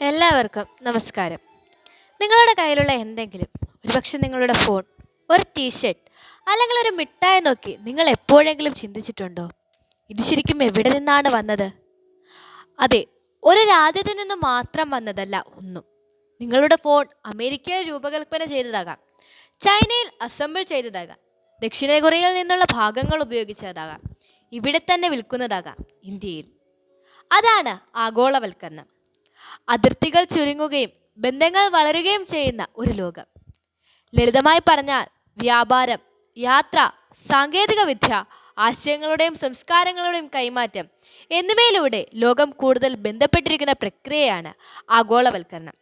എല്ലാവർക്കും നമസ്കാരം. നിങ്ങളുടെ കയ്യിലുള്ള എന്തെങ്കിലും ഒരുപക്ഷെ നിങ്ങളുടെ ഫോൺ ഒരു ടീഷർട്ട് അല്ലെങ്കിൽ ഒരു മിഠായി നോക്കി നിങ്ങൾ എപ്പോഴെങ്കിലും ചിന്തിച്ചിട്ടുണ്ടോ? ഇത് ശരിക്കും എവിടെ നിന്നാണ് വന്നത്? അതെ ഒരു രാജ്യത്ത് നിന്ന് മാത്രം വന്നതല്ല ഒന്നും. നിങ്ങളുടെ ഫോൺ അമേരിക്കയിൽ രൂപകൽപ്പന ചെയ്തതാകാം. ചൈനയിൽ അസംബിൾ ചെയ്തതാകാം. ദക്ഷിണ കൊറിയയിൽ നിന്നുള്ള ഭാഗങ്ങൾ ഉപയോഗിച്ചതാകാം. ഇവിടെ തന്നെ വിൽക്കുന്നതാകാം ഇന്ത്യയിൽ. അതാണ് ആഗോളവൽക്കരണം. അതിർത്തികൾ ചുരുങ്ങുകയും ബന്ധങ്ങൾ വളരുകയും ചെയ്യുന്ന ഒരു ലോകം. ലളിതമായി പറഞ്ഞാൽ വ്യാപാരം യാത്ര സാങ്കേതിക വിദ്യ ആശയങ്ങളുടെയും സംസ്കാരങ്ങളുടെയും കൈമാറ്റം എന്നിവയിലൂടെ ലോകം കൂടുതൽ ബന്ധപ്പെട്ടിരിക്കുന്ന പ്രക്രിയയാണ് ആഗോളവൽക്കരണം.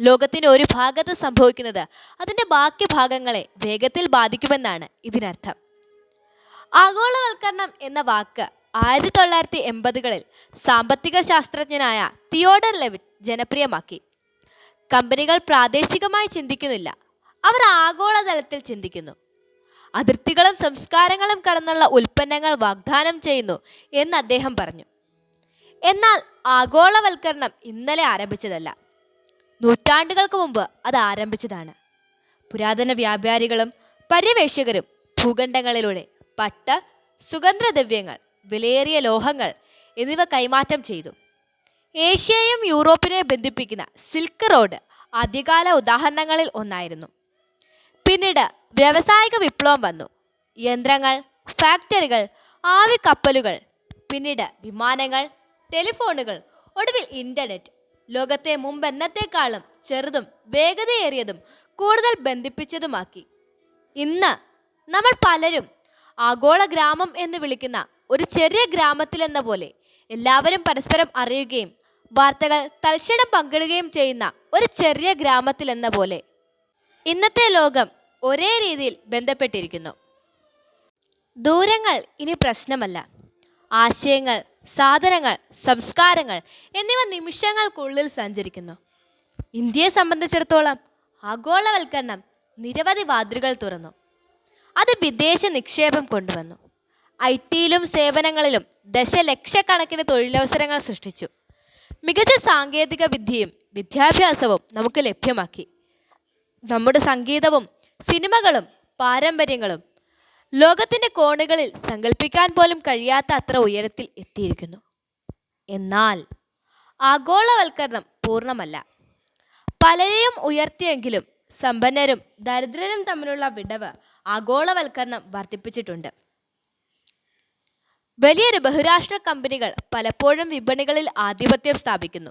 ലോകത്തിന്റെ ഒരു ഭാഗത്ത് സംഭവിക്കുന്നത് അതിന്റെ ബാക്കി ഭാഗങ്ങളെ വേഗത്തിൽ ബാധിക്കുമെന്നാണ് ഇതിനർത്ഥം. ആഗോളവൽക്കരണം എന്ന വാക്ക് ആയിരത്തി തൊള്ളായിരത്തി എൺപതുകളിൽ സാമ്പത്തിക ശാസ്ത്രജ്ഞനായ തിയോഡർ ലെവിറ്റ് ജനപ്രിയമാക്കി. കമ്പനികൾ പ്രാദേശികമായി ചിന്തിക്കുന്നില്ല. അവർ ആഗോളതലത്തിൽ ചിന്തിക്കുന്നു. അതിർത്തികളും സംസ്കാരങ്ങളും കടന്നുള്ള ഉൽപ്പന്നങ്ങൾ വാഗ്ദാനം ചെയ്യുന്നു എന്ന് അദ്ദേഹം പറഞ്ഞു. എന്നാൽ ആഗോളവൽക്കരണം ഇന്നലെ ആരംഭിച്ചതല്ല. നൂറ്റാണ്ടുകൾക്ക് മുമ്പ് അത് ആരംഭിച്ചതാണ്. പുരാതന വ്യാപാരികളും പര്യവേക്ഷകരും ഭൂഖണ്ഡങ്ങളിലൂടെ പട്ട സുഗന്ധദ്രവ്യങ്ങൾ വിലയേറിയ ലോഹങ്ങൾ എന്നിവ കൈമാറ്റം ചെയ്തു. ഏഷ്യയും യൂറോപ്പിനെ ബന്ധിപ്പിക്കുന്ന സിൽക്ക് റോഡ് ആദ്യകാല ഉദാഹരണങ്ങളിൽ ഒന്നായിരുന്നു. പിന്നീട് വ്യാവസായിക വിപ്ലവം വന്നു. യന്ത്രങ്ങൾ ഫാക്ടറികൾ ആവി കപ്പലുകൾ പിന്നീട് വിമാനങ്ങൾ ടെലിഫോണുകൾ ഒടുവിൽ ഇന്റർനെറ്റ്. ലോകത്തെ മുമ്പെന്നത്തേക്കാളും ചെറുതും വേഗതയേറിയതും കൂടുതൽ ബന്ധിപ്പിച്ചതുമാക്കി. ഇന്ന് നമ്മൾ പലരും ആഗോള ഗ്രാമം എന്ന് വിളിക്കുന്ന ഒരു ചെറിയ ഗ്രാമത്തിലെന്ന പോലെ എല്ലാവരും പരസ്പരം അറിയുകയും വാർത്തകൾ തൽക്ഷണം പങ്കിടുകയും ചെയ്യുന്ന ഒരു ചെറിയ ഗ്രാമത്തിലെന്ന പോലെ ഇന്നത്തെ ലോകം ഒരേ രീതിയിൽ ബന്ധപ്പെട്ടിരിക്കുന്നു. ദൂരങ്ങൾ ഇനി പ്രശ്നമല്ല. ആശയങ്ങൾ സാധനങ്ങൾ സംസ്കാരങ്ങൾ എന്നിവ നിമിഷങ്ങൾക്കുള്ളിൽ സഞ്ചരിക്കുന്നു. ഇന്ത്യയെ സംബന്ധിച്ചിടത്തോളം ആഗോളവൽക്കരണം നിരവധി വാതിലുകൾ തുറന്നു. അത് വിദേശ നിക്ഷേപം കൊണ്ടുവന്നു. ഐ ടിയിലും സേവനങ്ങളിലും ദശലക്ഷക്കണക്കിന് തൊഴിലവസരങ്ങൾ സൃഷ്ടിച്ചു. മികച്ച സാങ്കേതിക വിദ്യയും വിദ്യാഭ്യാസവും നമുക്ക് ലഭ്യമാക്കി. നമ്മുടെ സംഗീതവും സിനിമകളും പാരമ്പര്യങ്ങളും ലോകത്തിന്റെ കോണുകളിൽ സങ്കല്പിക്കാൻ പോലും കഴിയാത്ത അത്ര ഉയരത്തിൽ എത്തിയിരിക്കുന്നു. എന്നാൽ ആഗോളവൽക്കരണം പൂർണമല്ല. പലരെയും ഉയർത്തിയെങ്കിലും സമ്പന്നരും ദരിദ്രരും തമ്മിലുള്ള വിടവ് ആഗോളവൽക്കരണം വർദ്ധിപ്പിച്ചിട്ടുണ്ട്. വലിയൊരു ബഹുരാഷ്ട്ര കമ്പനികൾ പലപ്പോഴും വിപണികളിൽ ആധിപത്യം സ്ഥാപിക്കുന്നു.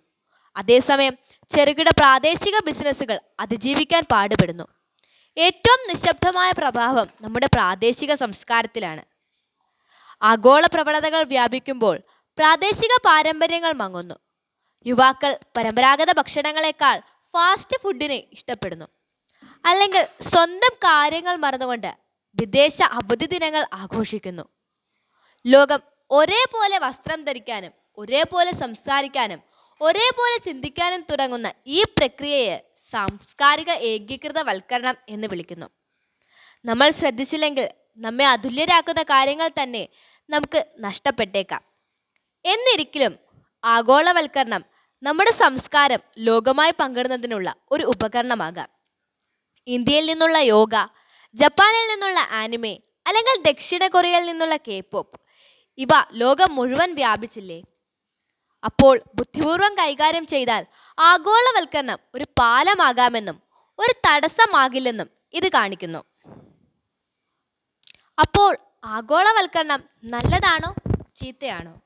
അതേസമയം ചെറുകിട പ്രാദേശിക ബിസിനസ്സുകൾ അതിജീവിക്കാൻ പാടുപെടുന്നു. ഏറ്റവും നിശബ്ദമായ പ്രഭാവം നമ്മുടെ പ്രാദേശിക സംസ്കാരത്തിലാണ്. ആഗോള പ്രവണതകൾ വ്യാപിക്കുമ്പോൾ പ്രാദേശിക പാരമ്പര്യങ്ങൾ മങ്ങുന്നു. യുവാക്കൾ പരമ്പരാഗത ഭക്ഷണങ്ങളെക്കാൾ ഫാസ്റ്റ് ഫുഡിനെ ഇഷ്ടപ്പെടുന്നു. അല്ലെങ്കിൽ സ്വന്തം കാര്യങ്ങൾ മറന്നുകൊണ്ട് വിദേശ അവധി ദിനങ്ങൾ ആഘോഷിക്കുന്നു. ലോകം ഒരേപോലെ വസ്ത്രം ധരിക്കാനും ഒരേപോലെ സംസാരിക്കാനും ഒരേപോലെ ചിന്തിക്കാനും തുടങ്ങുന്ന ഈ പ്രക്രിയയെ സാംസ്കാരിക ഏകീകൃതവൽക്കരണം എന്ന് വിളിക്കുന്നു. നമ്മൾ ശ്രദ്ധിച്ചില്ലെങ്കിൽ നമ്മെ അതുല്യരാക്കുന്ന കാര്യങ്ങൾ തന്നെ നമുക്ക് നഷ്ടപ്പെട്ടേക്കാം. എന്നിരിക്കലും ആഗോളവൽക്കരണം നമ്മുടെ സംസ്കാരം ലോകമായി പങ്കിടുന്നതിനുള്ള ഒരു ഉപകരണമാകാം. ഇന്ത്യയിൽ നിന്നുള്ള യോഗ ജപ്പാനിൽ നിന്നുള്ള ആനിമെ അല്ലെങ്കിൽ ദക്ഷിണ കൊറിയയിൽ നിന്നുള്ള കെ പോപ്പ് ഇവ ലോകം മുഴുവൻ വ്യാപിച്ചില്ലേ? അപ്പോൾ ബുദ്ധിപൂർവം കൈകാര്യം ചെയ്താൽ ആഗോളവൽക്കരണം ഒരു പാലമാകാമെന്നും ഒരു തടസ്സമാകില്ലെന്നും ഇത് കാണിക്കുന്നു. അപ്പോൾ ആഗോളവൽക്കരണം നല്ലതാണോ ചീത്തയാണോ?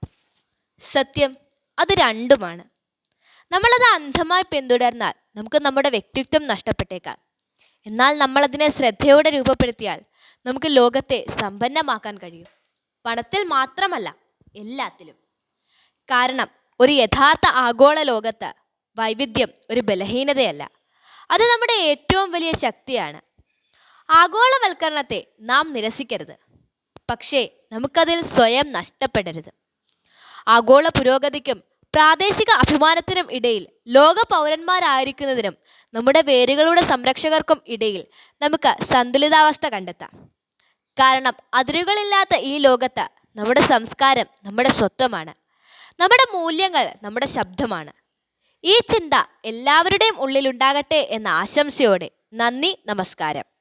സത്യം അത് രണ്ടുമാണ്. നമ്മളത് അന്ധമായി പിന്തുടർന്നാൽ നമുക്ക് നമ്മുടെ വ്യക്തിത്വം നഷ്ടപ്പെട്ടേക്കാം. എന്നാൽ നമ്മളതിനെ ശ്രദ്ധയോടെ രൂപപ്പെടുത്തിയാൽ നമുക്ക് ലോകത്തെ സമ്പന്നമാക്കാൻ കഴിയും. പണത്തിൽ മാത്രമല്ല എല്ലാത്തിലും. കാരണം ഒരു യഥാർത്ഥ ആഗോള ലോകത്ത് വൈവിധ്യം ഒരു ബലഹീനതയല്ല. അത് നമ്മുടെ ഏറ്റവും വലിയ ശക്തിയാണ്. ആഗോളവൽക്കരണത്തെ നാം നിരസിക്കരുത്. പക്ഷേ നമുക്കതിൽ സ്വയം നഷ്ടപ്പെടരുത്. ആഗോള പുരോഗതിക്കും പ്രാദേശിക അഭിമാനത്തിനും ഇടയിൽ ലോക പൗരന്മാരായിരിക്കുന്നതിനും നമ്മുടെ വേരുകളുടെ സംരക്ഷകർക്കും ഇടയിൽ നമുക്ക് സന്തുലിതാവസ്ഥ കണ്ടെത്താം. കാരണം അതിരുകളില്ലാത്ത ഈ ലോകത്ത് നമ്മുടെ സംസ്കാരം നമ്മുടെ സ്വത്വമാണ്. നമ്മുടെ മൂല്യങ്ങൾ നമ്മുടെ ശബ്ദമാണ്. ഈ ചിന്ത എല്ലാവരുടെയും ഉള്ളിലുണ്ടാകട്ടെ എന്ന ആശംസയോടെ നന്ദി നമസ്കാരം.